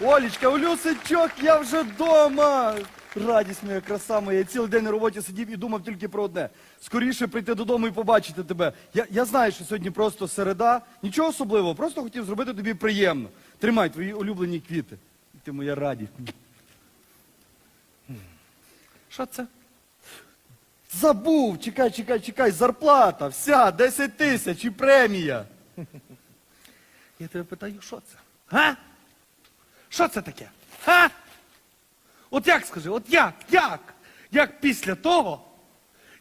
Олічка, Олюсичок, я вже вдома. Радість моя, краса моя. Я цілий день на роботі сидів і думав тільки про одне. Скоріше прийти додому і побачити тебе. Я, я знаю, що сьогодні просто середа. Нічого особливого, просто хотів зробити тобі приємно. Тримай твої улюблені квіти. Ти моя радість. Що це? Забув, чекай, чекай, чекай, зарплата, вся, 10 тисяч і премія. Я тебе питаю, що це? Га? Що це таке? Га? От як скажи, от як? Як? Як після того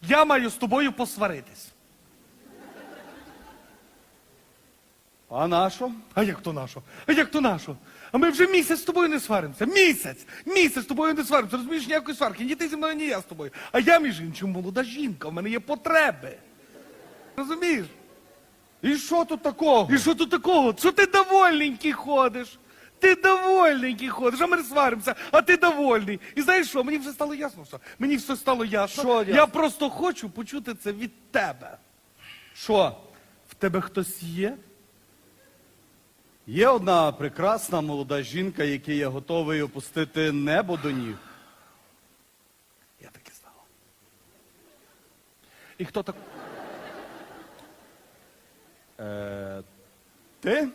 я маю з тобою посваритись? А на що? А як то нашо? А як то нашо? А ми вже місяць з тобою не сваримося. Місяць! Місяць з тобою не сваримося. Розумієш, ніякої сварки. Ні ти зі мною, ні я з тобою. А я, між іншим, молода жінка, в мене є потреби. Розумієш? І що тут такого? І що тут такого? Що ти довольненький ходиш? Ти довольненький ходиш, а ми сваримося, а ти довольний. І знаєш що? Мені вже стало ясно, що мені все стало ясно. Що ясно? Я просто хочу почути це від тебе. Що? В тебе хтось є? Є одна прекрасна молода жінка, якій я готовий опустити небо до ніг. Я так і знав. І хто так? Е, ти?